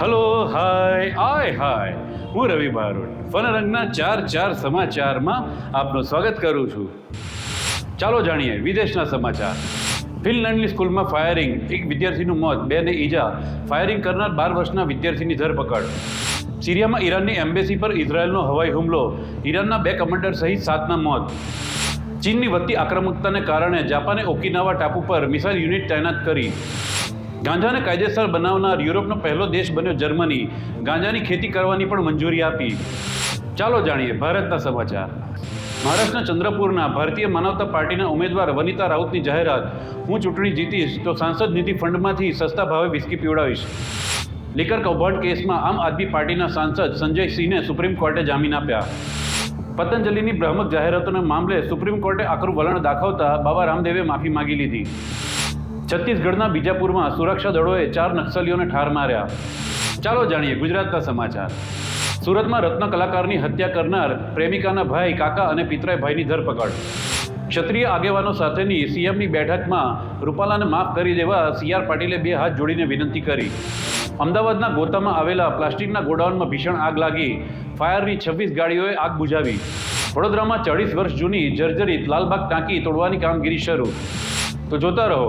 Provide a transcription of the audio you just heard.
Hello hi આય હાય હું રવિ બારોટ. ફનરંગના ચાર ચાર સમાચારમાં આપનું સ્વાગત કરું છું. ચાલો જાણીએ વિદેશના સમાચાર. ફિનલેન્ડની સ્કૂલમાં ફાયરિંગ. એક વિદ્યાર્થીનું મોત, બેને ઈજા. ફાયરિંગ કરનાર બાર વર્ષના વિદ્યાર્થીની ધરપકડ. સિરિયામાં ઈરાનની એમ્બેસી પર ઇઝરાયેલનો હવાઈ હુમલો. ઈરાનના બે કમાન્ડર સહિત સાતના મોત. ચીનની વધતી આક્રમકતાને કારણે જાપાને ઓકિનાવા ટાપુ પર મિસાઇલ યુનિટ તૈનાત કરી. ગાંજાને કાયદેસર બનાવનાર યુરોપનો પહેલો દેશ બન્યો જર્મની. ગાંજાની ખેતી કરવાની પણ મંજૂરી આપી. ચાલો જાણીએ ભારતના સમાચાર. મહારાષ્ટ્રના ચંદ્રપુરના ભારતીય માનવતા પાર્ટીના ઉમેદવાર વનિતા રાઉતની જાહેરાત. હું ચૂંટણી જીતીશ તો સાંસદ નિધિ ફંડમાંથી સસ્તા ભાવે વિસ્કી પીવડાવીશ. લીકર કૌભાંડ કેસમાં આમ આદમી પાર્ટીના સાંસદ સંજય સિંહને સુપ્રીમ કોર્ટે જામીન આપ્યા. પતંજલિની ભ્રામક જાહેરાતોના મામલે સુપ્રીમ કોર્ટે આકરું વલણ દાખવતા બાબા રામદેવે માફી માગી લીધી. છત્તીસગઢના બીજાપુરમાં સુરક્ષા દળોએ ચાર નક્સલીઓને ઠાર માર્યા. ચાલો જાણીએ ગુજરાતના સમાચાર. સુરતમાં રત્ન કલાકારની હત્યા કરનાર પ્રેમિકાના ભાઈ, કાકા અને પિતરાય ભાઈની ધરપકડ. ક્ષત્રિય આગેવાનો સાથેની સીએમની બેઠકમાં રૂપાલાને માફ કરી દેવા સીઆર પાટીલે બે હાથ જોડીને વિનંતી કરી. અમદાવાદના ગોતામાં આવેલા પ્લાસ્ટિકના ગોડાઉનમાં ભીષણ આગ લાગી. ફાયરની છવ્વીસ ગાડીઓએ આગ બુઝાવી વડોદરામાં ચાળીસ વર્ષ જૂની જર્જરિત લાલબાગ ટાંકી તોડવાની કામગીરી શરૂ. તો જોતા રહો